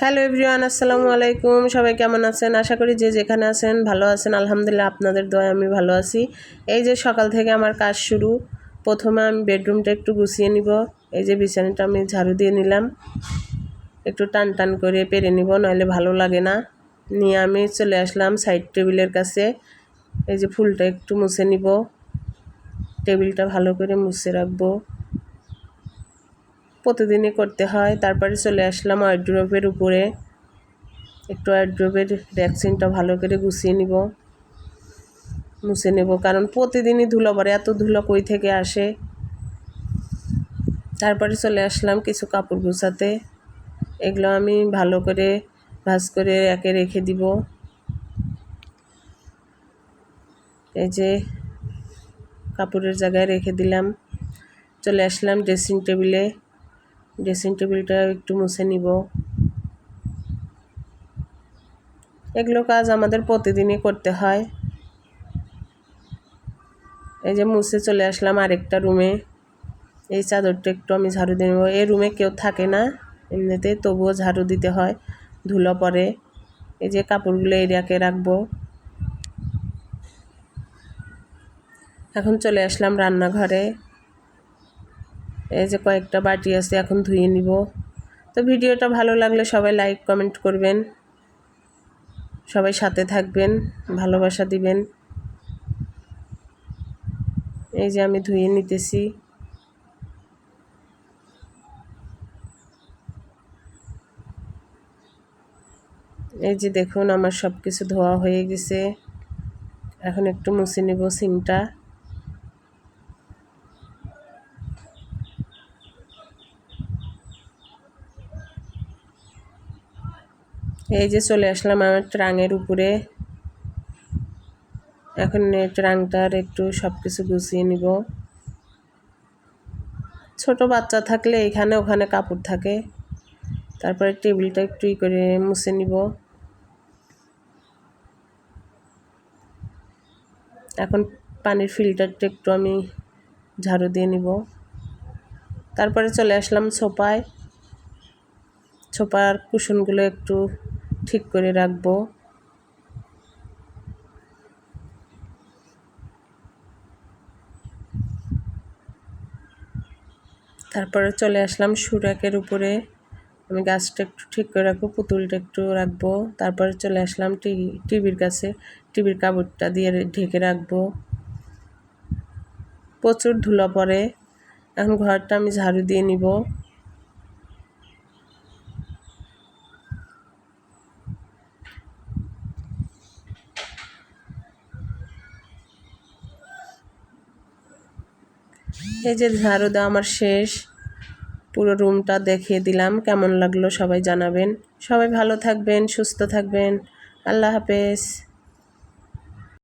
Hello everyone, আসসালামু আলাইকুম। সবাই কেমন আছেন? আশা করি যে যেখানে আছেন ভালো আছেন। আলহামদুলিল্লাহ আপনাদের দয়া আমি ভালো আছি। এই যে সকাল থেকে আমার কাজ শুরু, প্রথমে আমি বেডরুমটা একটু গুছিয়ে নিব। এই যে বিছানাটা আমি ঝাড়ু দিয়ে নিলাম। একটু টান টান করে পেরে নিব, নইলে ভালো লাগে না। নিয়ে আমি চলে আসলাম সাইড টেবিলের কাছে। এই যে ফুলটা একটু মুছে নিব। টেবিলটা ভালো করে মুছে রাখব। প্রতিদিনই করতে হয়। তারপরে চলে আসলাম ওয়ার্ড্রোপের উপরে। একটু ওয়ার্ড্রোপের ভ্যাকসিনটা ভালো করে গুছিয়ে নিব। মুছে নেব, কারণ প্রতিদিনই ধুলো পড়ে। এত ধুলো কই থেকে আসে? তারপরে চলে আসলাম কিছু কাপড় গুছাতে। এগুলো আমি ভালো করে ভাজ করে একে রেখে দিব। এই যে কাপড়ের জায়গায় রেখে দিলাম। চলে আসলাম ড্রেসিং টেবিলে ড্রেসিং টেবিলটা একটু মুছে নিব। এগুলো কাজ আমাদের প্রতিদিনই করতে হয়। এই যে মুছে চলে আসলাম আরেকটা রুমে এই চাদরটা একটু আমি ঝাড়ু দিয়ে নেব। এই রুমে কেউ থাকে না এমনিতে তবুও ঝাড়ু দিতে হয়, ধুলো পরে। এই যে কাপড়গুলো রাখে রাখব। এখন চলে আসলাম রান্নাঘরে। এই যে কয়েকটা বাটি আছে, এখন ধুয়ে নিব। তো ভিডিওটা ভালো লাগলে সবাই লাইক, কমেন্ট করবেন। সবাই সাথে থাকবেন, ভালোবাসা দিবেন। এই যে আমি ধুয়ে নিতেছি। এই যে দেখুন, আমার সব কিছু ধোয়া হয়ে গেছে। এখন একটু মুছে নেব সিংটা এই যে চলে আসলাম আমার ট্রাঙের উপরে। এখন ট্রাংটার একটু সব কিছু গুছিয়ে নিব। ছোট বাচ্চা থাকলে এখানে ওখানে কাপড় থাকে। তারপরে টেবিলটা একটু ই করে মুছে নিব। এখন পানির ফিল্টারটা একটু আমি ঝাড়ু দিয়ে নিব। তারপরে চলে আসলাম ছোপায়। ছোপার কুশনগুলো একটু ঠিক করে রাখব। তারপরে চলে আসলাম সুরাকের উপরে। আমি গাছটা একটু ঠিক করে রাখব, পুতুলটা একটু রাখব। তারপরে চলে আসলাম টিভির কাছে, টিভির কাপড়টা দিয়ে ঢেকে রাখব। প্রচুর ধুলো পড়ে। এখন ঘরটা আমি ঝাড়ু দিয়ে নিব। এই যে ঝাড়ু দেওয়া আমার শেষ, পুরো রুমটা দেখিয়ে দিলাম। কেমন লাগল সবাই জানাবেন। সবাই ভালো থাকবেন, সুস্থ থাকবেন। আল্লাহ হাফেজ।